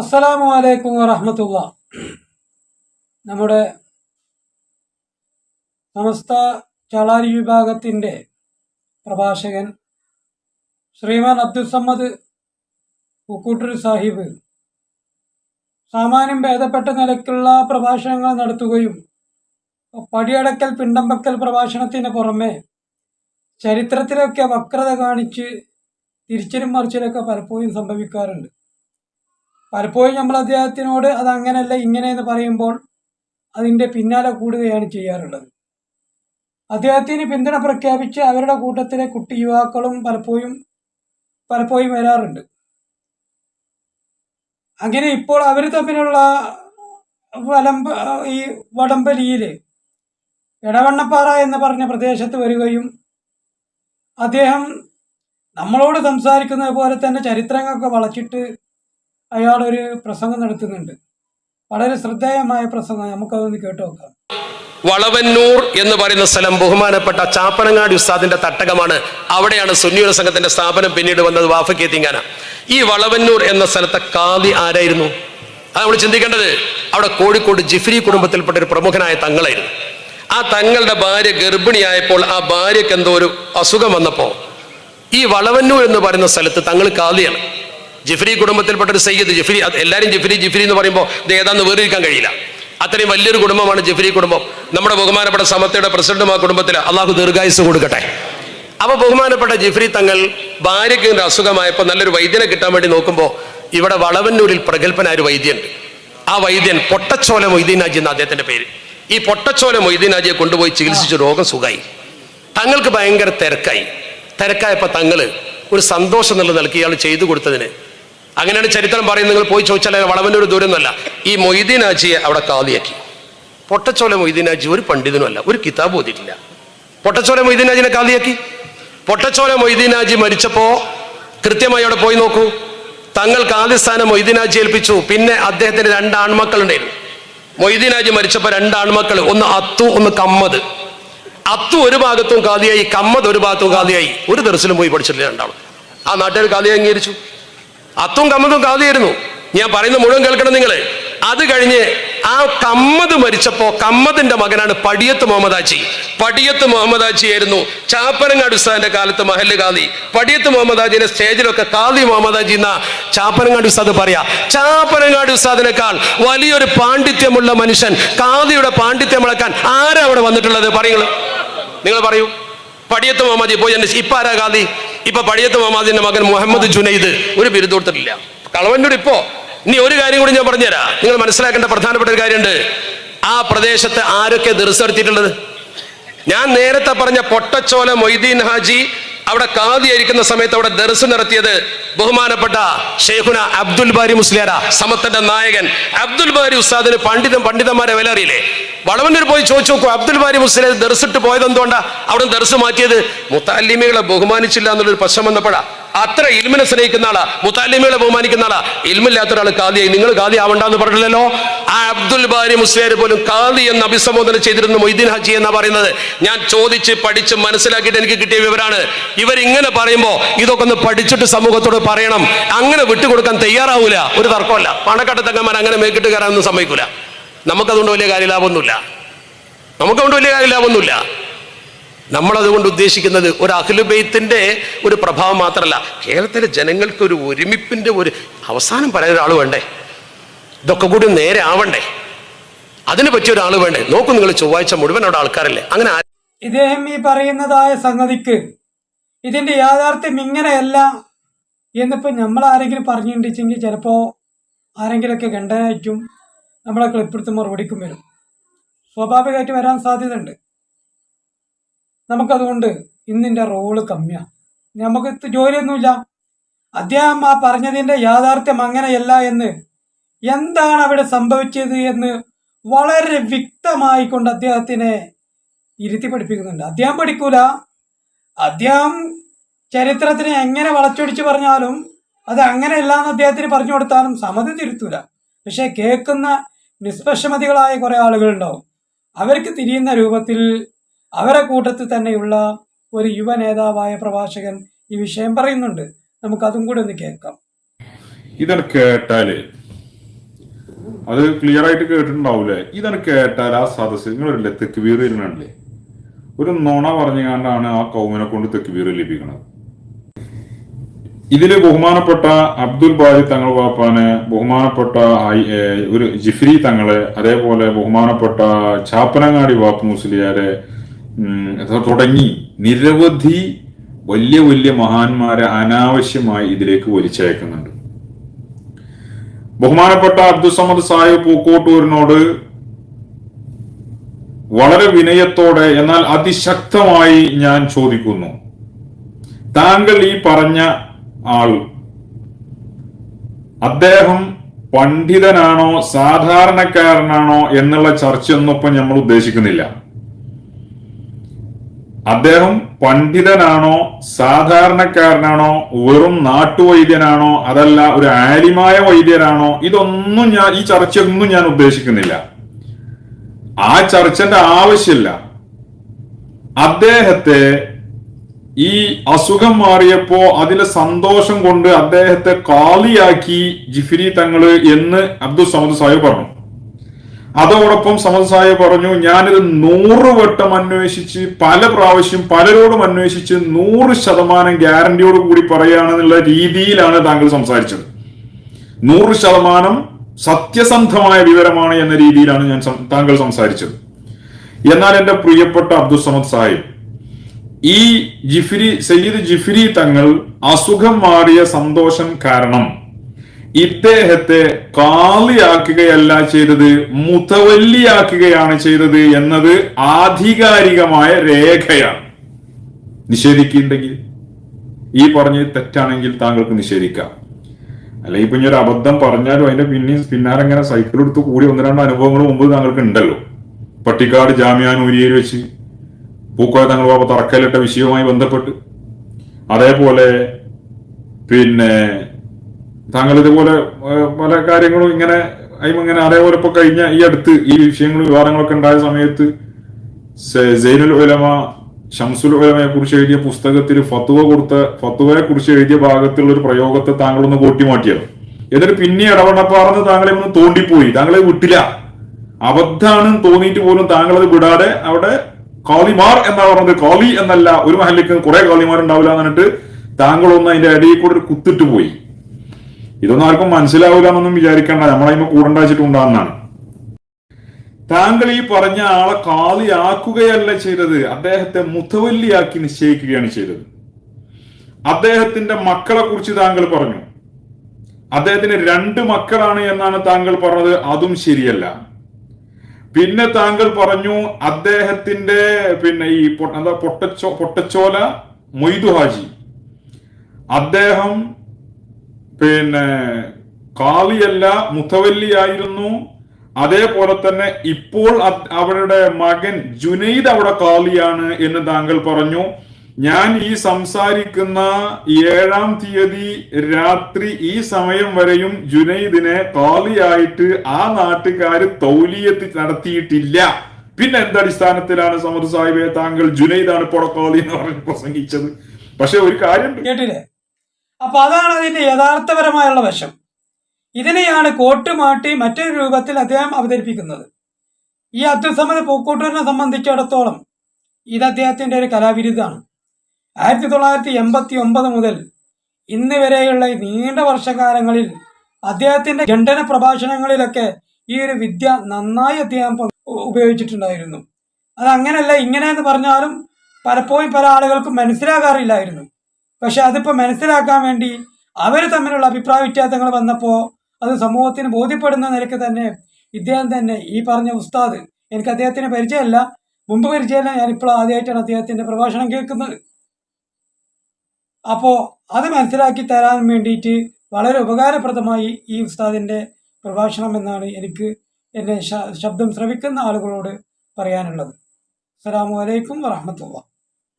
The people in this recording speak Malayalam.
അസ്സലാമു അലൈക്കും വറഹമത്തുള്ള. നമ്മുടെ സമസ്ത ചളാരി വിഭാഗത്തിന്റെ പ്രഭാഷകൻ ശ്രീമാൻ അബ്ദുസമ്മദ് ഉക്കൂട്ടൂർ സാഹിബ് സാമാന്യം ഭേദപ്പെട്ട നിലയ്ക്കുള്ള പ്രഭാഷണങ്ങൾ നടത്തുകയും പടിയടക്കൽ പിണ്ടമ്പക്കൽ പ്രഭാഷണത്തിന് പുറമെ ചരിത്രത്തിലൊക്കെ വക്രത കാണിച്ച് തിരിച്ചിലും മറിച്ചിലൊക്കെ പലപ്പോഴും സംഭവിക്കാറുണ്ട്. പലപ്പോഴും നമ്മൾ അദ്ദേഹത്തിനോട് അത് അങ്ങനെയല്ല ഇങ്ങനെ എന്ന് പറയുമ്പോൾ അതിന്റെ പിന്നാലെ കൂടുകയാണ് ചെയ്യാറുള്ളത്. അദ്ദേഹത്തിന് പിന്തുണ പ്രഖ്യാപിച്ച് അവരുടെ കൂട്ടത്തിലെ കുട്ടി യുവാക്കളും പലപ്പോഴും പലപ്പോഴും വരാറുണ്ട്. അങ്ങനെ ഇപ്പോൾ അവർ തമ്മിലുള്ള വലമ്പ ഈ വടംബലിയിൽ ഇടവണ്ണപ്പാറ എന്ന് പറഞ്ഞ പ്രദേശത്ത് വരികയും അദ്ദേഹം നമ്മളോട് സംസാരിക്കുന്നത് പോലെ തന്നെ ചരിത്രങ്ങളൊക്കെ വളച്ചിട്ട് അയാൾ ഒരു പ്രസംഗം നടത്തുന്നുണ്ട്. വളരെ ശ്രദ്ധേയമായ പ്രസംഗം. നമുക്കതൊന്ന് കേട്ടു നോക്കാം. വളവന്നൂർ എന്ന് പറയുന്ന സ്ഥലം ബഹുമാനപ്പെട്ട ചാപ്പനങ്ങാടി ഉസ്താദിന്റെ തട്ടകമാണ്. അവിടെയാണ് സുന്നിയൂർ സംഘത്തിന്റെ സ്ഥാപനം പിന്നീട് വന്നത് വാഫക്കി ഈ വളവന്നൂർ എന്ന സ്ഥലത്തെ കാതി ആരായിരുന്നു? അത് നമ്മൾ ചിന്തിക്കേണ്ടത്. അവിടെ കോഴിക്കോട് ജിഫ്രി കുടുംബത്തിൽപ്പെട്ട ഒരു പ്രമുഖനായ തങ്ങളായിരുന്നു. ആ തങ്ങളുടെ ഭാര്യ ഗർഭിണിയായപ്പോൾ ആ ഭാര്യക്ക് എന്തോ ഒരു അസുഖം വന്നപ്പോ ഈ വളവന്നൂർ എന്ന് പറയുന്ന സ്ഥലത്ത് തങ്ങൾ കാതിയാണ് ജിഫ്രി കുടുംബത്തിൽപ്പെട്ട ഒരു സയ്യിദ് ജിഫ്രി എല്ലാവരും ജിഫ്രി ജിഫ്രി എന്ന് പറയുമ്പോൾ ഇത് ഏതാന്ന് വേറിരിക്കാൻ കഴിയില്ല. അത്രയും വലിയൊരു കുടുംബമാണ് ജിഫ്രി കുടുംബം. നമ്മുടെ ബഹുമാനപ്പെട്ട സമത്തയുടെ പ്രസിഡന്റും ആ കുടുംബത്തിൽ അള്ളാഹു ദീർഘായുസ് കൊടുക്കട്ടെ. അപ്പൊ ബഹുമാനപ്പെട്ട ജിഫ്രി തങ്ങൾ ഭാര്യയ്ക്ക് അസുഖമായപ്പോൾ നല്ലൊരു വൈദ്യനെ കിട്ടാൻ വേണ്ടി നോക്കുമ്പോൾ ഇവിടെ വളവന്നൂരിൽ പ്രഗത്ഭനായ ഒരു വൈദ്യനുണ്ട്. ആ വൈദ്യൻ പൊട്ടച്ചോല മൊയ്തീനാജി എന്ന അദ്ദേഹത്തിന്റെ പേര്. ഈ പൊട്ടച്ചോല മൊയ്തീനാജിയെ കൊണ്ടുപോയി ചികിത്സിച്ച് രോഗം സുഖമായി തങ്ങൾക്ക് ഭയങ്കര തിരക്കായി. തിരക്കായപ്പോൾ തങ്ങൾ ഒരു സന്തോഷം എന്നുള്ള നിലയ്ക്ക് ഇയാൾ ചെയ്തു കൊടുത്തതിന് അങ്ങനെയാണ് ചരിത്രം പറയുന്നത്. നിങ്ങൾ പോയി ചോദിച്ചാൽ വളവന്നൊരു ദൂരമൊന്നുമല്ല ഈ മൊയ്തീൻ ആജിയെ അവിടെ കാതിയാക്കി പൊട്ടച്ചോല മൊയ്തീൻ ആജി ഒരു പണ്ഡിതനുമല്ല ഒരു കിതാബ് ഓതിയിട്ടില്ല. പൊട്ടച്ചോല മൊയ്തീൻ ആജിനെ കാതിയാക്കി പൊട്ടച്ചോല മൊയ്തീൻ ആജി മരിച്ചപ്പോ കൃത്യമായി അവിടെ പോയി നോക്കൂ. തങ്ങൾ കാതിസ്ഥാനം മൊയ്തീൻ ആജി ഏൽപ്പിച്ചു. പിന്നെ അദ്ദേഹത്തിന് രണ്ട് ആൺമക്കളുണ്ടായിരുന്നു. മൊയ്തീൻ ആജി മരിച്ചപ്പോ രണ്ട് ആൺമക്കൾ ഒന്ന് അത്തു ഒന്ന് കമ്മത് അത്തു ഒരു ഭാഗത്തും കാതിയായി കമ്മത് ഒരു ഭാഗത്തും കാതിയായി ഒരു ദർശനം പോയി പഠിച്ചിട്ടില്ല രണ്ടാളും. ആ നാട്ടുകാർ കാതിയെ അംഗീകരിച്ചു. അത്തും കമ്മതും കാതിയായിരുന്നു ഞാൻ പറയുന്ന മുഴുവൻ കേൾക്കണം നിങ്ങളെ. അത് കഴിഞ്ഞ് ആ കമ്മത് മരിച്ചപ്പോ കമ്മതിന്റെ മകനാണ് പടിയത്ത് മുഹമ്മദാച്ചി പടിയത്ത് മുഹമ്മദാച്ചി ആയിരുന്നു ചാപ്പനങ്ങാട് ഉസ്താദിന്റെ കാലത്ത് മഹല്ല് കാതി പടിയത്ത് മുഹമ്മദാജിന്റെ സ്റ്റേജിലൊക്കെ കാതി മുഹമ്മദാജി എന്ന ചാപ്പനങ്ങാട് ഉസ്താദ് പറയാ. ചാപ്പനങ്ങാട് ഉസ്താദിനേക്കാൾ വലിയൊരു പാണ്ഡിത്യമുള്ള മനുഷ്യൻ കാതിയുടെ പാണ്ഡിത്യം ഇളക്കാൻ ആരാ അവിടെ വന്നിട്ടുള്ളത്? പറയുള്ളൂ നിങ്ങൾ പറയൂ. പടിയത്ത് മുഹമ്മദ് പോയി എന്നെ ഇപ്പൊ ആരാ ഗാന്ധി ഇപ്പൊ പടിയത്ത് മാമാദിന്റെ മകൻ മുഹമ്മദ് ജുനൈദ് ഒരു ബിരുദം കൊടുത്തിട്ടില്ല കളവന്നൂർ ഇപ്പോ. ഇനി ഒരു കാര്യം കൂടി ഞാൻ പറഞ്ഞുതരാം. നിങ്ങൾ മനസ്സിലാക്കേണ്ട പ്രധാനപ്പെട്ട ഒരു കാര്യമുണ്ട്. ആ പ്രദേശത്ത് ആരൊക്കെ ദർസ് നടത്തിയിട്ടുള്ളത്? ഞാൻ നേരത്തെ പറഞ്ഞ പൊട്ടച്ചോല മൊയ്തീൻ ഹാജി അവിടെ കാതിയായിരിക്കുന്ന സമയത്ത് അവിടെ ദർസ് നടത്തിയത് ബഹുമാനപ്പെട്ട ഷെയ്ഖുന അബ്ദുൽ ബാരി മുസ്ലിയാര സമത്തന്റെ നായകൻ. അബ്ദുൽ ബാരി ഉസ്താദിന് പണ്ഡിതം പണ്ഡിതന്മാരെ വില അറിയില്ലേ? വളവന്നൂർ പോയി ചോദിച്ചു നോക്കൂ അബ്ദുൽ ബാരി മുസ്ലിയെ ദർസിട്ട് പോയത് എന്തുകൊണ്ടാ അവിടെ ദർസ് മാറ്റിയത്? മുത്താലിമികളെ ബഹുമാനിച്ചില്ല എന്നുള്ളൊരു പ്രശ്നം വന്നപ്പോഴാ. അത്ര ഇൽമിനെ സ്നേഹിക്കുന്ന ആളാ. മുത്താലിമികളെ ബഹുമാനിക്കുന്ന ആളാ. ഇൽമില്ലാത്ത ഒരാൾ കാതിയായി നിങ്ങൾ കാതി ആവണ്ടെന്ന് പറഞ്ഞില്ലല്ലോ? ആ അബ്ദുൽ ബാരി മുസ്ലിയാർ പോലും കാതി എന്ന് അഭിസംബോധന ചെയ്തിരുന്നു മൊയ്തീൻ ഹജി എന്ന് പറയുന്നത്. ഞാൻ ചോദിച്ച് പഠിച്ച് മനസ്സിലാക്കിയിട്ട് എനിക്ക് കിട്ടിയ വിവരമാണ് ഇവരിങ്ങനെ പറയുമ്പോൾ ഇതൊക്കെ ഒന്ന് പഠിച്ചിട്ട് സമൂഹത്തോട് പറയണം. അങ്ങനെ വിട്ടുകൊടുക്കാൻ തയ്യാറാവൂല. ഒരു തർക്കമല്ല പണക്കട്ടത്തങ്ങന്മാർ അങ്ങനെ മേക്കിട്ട് കയറാനൊന്നും സമ്മതിക്കൂല. നമുക്കതുകൊണ്ട് വലിയ കാര്യലാഭമൊന്നുമില്ല നമുക്കതുകൊണ്ട് വലിയ കാര്യലാഭമൊന്നുമില്ല നമ്മളതുകൊണ്ട് ഉദ്ദേശിക്കുന്നത് ഒരു അഖിലുബൈത്തിന്റെ ഒരു പ്രഭാവം മാത്രമല്ല. കേരളത്തിലെ ജനങ്ങൾക്ക് ഒരു ഒരുമിപ്പിന്റെ ഒരു അവസാനം പറയാൻ ഒരാൾ വേണ്ടേ? ഇതൊക്കെ കൂടി നേരെ ആവണ്ടേ? അതിന് പറ്റിയ ഒരാൾ വേണ്ടേ? നോക്കൂ നിങ്ങൾ ചൊവ്വാഴ്ച മുഴുവൻ അവിടെ ആൾക്കാരല്ലേ? അങ്ങനെ ഇദ്ദേഹം ഈ പറയുന്നതായ സംഗതിക്ക് ഇതിന്റെ യാഥാർത്ഥ്യം ഇങ്ങനെയല്ല എന്നിപ്പോ നമ്മൾ ആരെങ്കിലും പറഞ്ഞിട്ടുണ്ടെങ്കിൽ ചിലപ്പോ ആരെങ്കിലുമൊക്കെ കണ്ടനായിട്ടും നമ്മളെ ക്ലിപ്പെടുത്ത് മറുപടിക്കും വരും. സ്വാഭാവികമായിട്ട് വരാൻ സാധ്യതയുണ്ട്. നമുക്കതുകൊണ്ട് ഇന്നിന്റെ റോൾ കമ്മിയാണ് നമുക്ക് ജോലിയൊന്നുമില്ല. അദ്ദേഹം ആ പറഞ്ഞതിന്റെ യാഥാർത്ഥ്യം അങ്ങനെയല്ല എന്ന് എന്താണ് അവിടെ സംഭവിച്ചത് എന്ന് വളരെ വ്യക്തമായിക്കൊണ്ട് അദ്ദേഹത്തിനെ ഇരുത്തി പഠിപ്പിക്കുന്നുണ്ട്. അദ്ദേഹം പഠിക്കൂല. അദ്ദേഹം ചരിത്രത്തിനെ എങ്ങനെ വളച്ചൊടിച്ച് പറഞ്ഞാലും അത് അങ്ങനെയല്ല എന്ന് അദ്ദേഹത്തിന് പറഞ്ഞു കൊടുത്താലും സമ്മതി തിരുത്തൂല. പക്ഷെ കേൾക്കുന്ന നിഷ്പക്ഷമതികളായ കുറെ ആളുകളുണ്ടാവും. അവർക്ക് തിരിയുന്ന രൂപത്തിൽ അവരെ കൂട്ടത്തിൽ തന്നെയുള്ള ഒരു യുവ നേതാവായ പ്രഭാഷകൻ ഈ വിഷയം പറയുന്നുണ്ട്. നമുക്ക് അതും കൂടി ഒന്ന് കേൾക്കാം. ഇതാണ് കേട്ടാൽ അത് ക്ലിയർ ആയിട്ട് കേട്ടിട്ടുണ്ടാവൂലേ? ഇതാണ് കേട്ടാൽ ആ സദസ്സ് നിങ്ങളല്ലേ തെക്ക് ഇരുന്നല്ലേ ഒരു നുണ പറഞ്ഞുകൊണ്ടാണ് ആ കൗമിനെ കൊണ്ട് തെക്ക് തെക്കുവീർ ലഭിക്കുന്നത്. ഇതിൽ ബഹുമാനപ്പെട്ട അബ്ദുൽ ബാരി തങ്ങൾ പാപ്പാന് ബഹുമാനപ്പെട്ട ഒരു ജിഫ്രി തങ്ങളെ അതേപോലെ ബഹുമാനപ്പെട്ട ചാപ്പനങ്ങാടി വാപ്പ് മുസ്ലിയാരെ തുടങ്ങി. നിരവധി വലിയ വലിയ മഹാന്മാരെ അനാവശ്യമായി ഇതിലേക്ക് വലിച്ചയക്കുന്നുണ്ട്. ബഹുമാനപ്പെട്ട അബ്ദുസമദ് സാഹിബ് പൂക്കോട്ടൂരിനോട് വളരെ വിനയത്തോടെ എന്നാൽ അതിശക്തമായി ഞാൻ ചോദിക്കുന്നു. താങ്കൾ ഈ പറഞ്ഞ ആൾ അദ്ദേഹം പണ്ഡിതനാണോ സാധാരണക്കാരനാണോ എന്നുള്ള ചർച്ചയൊന്നും ഇപ്പൊ നമ്മൾ ഉദ്ദേശിക്കുന്നില്ല. അദ്ദേഹം പണ്ഡിതനാണോ സാധാരണക്കാരനാണോ വെറും നാട്ടുവൈദ്യനാണോ അതല്ല ഒരു ആലിമായ വൈദ്യനാണോ ഇതൊന്നും ഞാൻ ഈ ചർച്ചയൊന്നും ഞാൻ ഉദ്ദേശിക്കുന്നില്ല. ആ ചർച്ചന്റെ ആവശ്യമില്ല. അദ്ദേഹത്തെ ഈ അസുഖം മാറിയപ്പോ അതിലെ സന്തോഷം കൊണ്ട് അദ്ദേഹത്തെ കാളിയാക്കി ജിഫിരി തങ്ങൾ എന്ന് അബ്ദുൽ സമദ് സാഹിബ് പറഞ്ഞു. അതോടൊപ്പം സമൻസായ പറഞ്ഞു ഞാനിത് നൂറ് വട്ടം അന്വേഷിച്ച് പല പ്രാവശ്യം പലരോടും അന്വേഷിച്ച് നൂറ് ശതമാനം ഗ്യാരണ്ടിയോട് കൂടി പറയുകയാണെന്നുള്ള രീതിയിലാണ് താങ്കൾ സംസാരിച്ചത്. നൂറ് ശതമാനം സത്യസന്ധമായ വിവരമാണ് എന്ന രീതിയിലാണ് ഞാൻ താങ്കൾ സംസാരിച്ചത്. എന്നാൽ എന്റെ പ്രിയപ്പെട്ട അബ്ദുൽ സമദ് സാഹിബ് ഈ ജിഫിരി സയ്യിദ് ജിഫിരി തങ്ങൾ അസുഖം മാറിയ സന്തോഷം കാരണം ഇദ്ദേഹത്തെ കാളിയാക്കുകയല്ല ചെയ്തത് മുതവല്ലിയാക്കുകയാണ് ചെയ്തത് എന്നത് ആധികാരികമായ രേഖയാണ്. നിഷേധിക്കുന്നുണ്ടെങ്കിൽ ഈ പറഞ്ഞത് തെറ്റാണെങ്കിൽ താങ്കൾക്ക് നിഷേധിക്കാം. അല്ലെങ്കിൽ ഇപ്പൊ ഒരു അബദ്ധം പറഞ്ഞാലും അതിന്റെ പിന്നെ പിന്നാലെ ഇങ്ങനെ സൈക്കിൾ എടുത്ത് കൂടി ഒന്ന് രണ്ട് അനുഭവങ്ങൾ മുമ്പ് താങ്കൾക്ക് ഉണ്ടല്ലോ. പട്ടിക്കാട് ജാമ്യാനൂരിയയിൽ വെച്ച് പൂക്കോയ തങ്ങൾ ബാബ തറക്കലിട്ട വിഷയവുമായി ബന്ധപ്പെട്ട്. അതേപോലെ പിന്നെ താങ്കൾ ഇതുപോലെ പല കാര്യങ്ങളും ഇങ്ങനെ അയിമ ഇങ്ങനെ അതേപോലെ ഇപ്പൊ കഴിഞ്ഞ ഈ അടുത്ത് ഈ വിഷയങ്ങളും വിവാദങ്ങളൊക്കെ ഉണ്ടായ സമയത്ത് സൈനുൽ ഉലമ ഷംസുൽ ഉലമയെ കുറിച്ച് എഴുതിയ പുസ്തകത്തിൽ ഫത്തുവ കൊടുത്ത ഫത്തുവയെ കുറിച്ച് എഴുതിയ ഭാഗത്തുള്ള ഒരു പ്രയോഗത്തെ താങ്കളൊന്ന് കൂട്ടിമാറ്റിയത് എന്നിട്ട് പിന്നെ ഇടപെടപ്പാർന്ന് താങ്കളെ ഒന്ന് തോണ്ടിപ്പോയി. താങ്കളെ വിട്ടില്ല. അബദ്ധാണെന്ന് തോന്നിയിട്ട് പോലും താങ്കൾ അത് വിടാതെ അവിടെ കോളിമാർ എന്നാ പറഞ്ഞത്. കോളി എന്നല്ല ഒരു മഹലിക്ക് കുറെ കോളിമാർ ഉണ്ടാവില്ല എന്നിട്ട് താങ്കളൊന്ന് അതിന്റെ അടിയിൽ കൂടെ ഒരു കുത്തിട്ട് പോയി. ഇതൊന്നും ആർക്കും മനസ്സിലാവില്ല എന്നൊന്നും വിചാരിക്കേണ്ട. നമ്മളതിന് കൂടണ്ടാച്ചിട്ടുണ്ടാകുന്നതാണ് താങ്കൾ ഈ പറഞ്ഞ ആളെ കാളിയാക്കുകയല്ല ചെയ്തത്. അദ്ദേഹത്തെ മുത്തവല്ലിയാക്കി നിശ്ചയിക്കുകയാണ് ചെയ്തത്. അദ്ദേഹത്തിന്റെ മക്കളെ കുറിച്ച് താങ്കൾ പറഞ്ഞു. അദ്ദേഹത്തിന് രണ്ട് മക്കളാണ് എന്നാണ് താങ്കൾ പറഞ്ഞത്. അതും ശരിയല്ല. പിന്നെ താങ്കൾ പറഞ്ഞു അദ്ദേഹത്തിന്റെ പിന്നെ ഈ എന്താ പൊട്ടച്ചോ പൊട്ടച്ചോല മൊയ്തു ഹാജി അദ്ദേഹം പിന്നെ കാളിയല്ല മുത്തവല്ലിയായിരുന്നു. അതേപോലെ തന്നെ ഇപ്പോൾ അവരുടെ മകൻ ജുനൈദ് അവിടെ കാളിയാണ് എന്ന് താങ്കൾ പറഞ്ഞു. ഞാൻ ഈ സംസാരിക്കുന്ന ഏഴാം തീയതി രാത്രി ഈ സമയം വരെയും ജുനൈദിനെ കാളിയായിട്ട് ആ നാട്ടുകാർ തൗലിയത്ത് നടത്തിയിട്ടില്ല. പിന്നെ എന്തടിസ്ഥാനത്തിലാണ് സമർ സാഹിബെ താങ്കൾ ജുനൈദാണ് ഇപ്പോൾ കാളി എന്ന് പറഞ്ഞ് പ്രസംഗിച്ചത്? പക്ഷെ ഒരു കാര്യം കേട്ടില്ലേ? അപ്പൊ അതാണ് അതിന്റെ യഥാർത്ഥപരമായുള്ള വശം. ഇതിനെയാണ് കോട്ടുമാട്ടി മറ്റൊരു രൂപത്തിൽ അദ്ദേഹം അവതരിപ്പിക്കുന്നത്. ഈ അത്യുസമ്മത പൂക്കോട്ടൂരിനെ സംബന്ധിച്ചിടത്തോളം ഇത് അദ്ദേഹത്തിന്റെ ഒരു കലാവിരുദ്ധാണ്. ആയിരത്തി തൊള്ളായിരത്തി എൺപത്തി ഒമ്പത് മുതൽ ഇന്ന് വരെയുള്ള നീണ്ട വർഷകാലങ്ങളിൽ അദ്ദേഹത്തിന്റെ ഖണ്ഡന പ്രഭാഷണങ്ങളിലൊക്കെ ഈ ഒരു വിദ്യ നന്നായി അദ്ദേഹം ഉപയോഗിച്ചിട്ടുണ്ടായിരുന്നു. അത് അങ്ങനെയല്ല ഇങ്ങനെയെന്ന് പറഞ്ഞാലും പലപ്പോഴും പല ആളുകൾക്കും മനസ്സിലാകാറില്ലായിരുന്നു. പക്ഷെ അതിപ്പോൾ മനസ്സിലാക്കാൻ വേണ്ടി അവർ തമ്മിലുള്ള അഭിപ്രായ വ്യത്യാസങ്ങൾ വന്നപ്പോൾ അത് സമൂഹത്തിന് ബോധ്യപ്പെടുന്ന നിലയ്ക്ക് തന്നെ ഇദ്ദേഹം തന്നെ ഈ പറഞ്ഞ ഉസ്താദ് എനിക്ക് അദ്ദേഹത്തിന് പരിചയമല്ല. മുമ്പ് പരിചയമല്ല. ഞാനിപ്പോൾ ആദ്യമായിട്ടാണ് അദ്ദേഹത്തിന്റെ പ്രഭാഷണം കേൾക്കുന്നത്. അപ്പോൾ അത് മനസ്സിലാക്കി തരാൻ വേണ്ടിയിട്ട് വളരെ ഉപകാരപ്രദമായി ഈ ഉസ്താദിന്റെ പ്രഭാഷണം എന്നാണ് എനിക്ക് എന്റെ ശബ്ദം ശ്രവിക്കുന്ന ആളുകളോട് പറയാനുള്ളത്. അസ്സലാമു അലൈക്കും വറഹമത്തുള്ള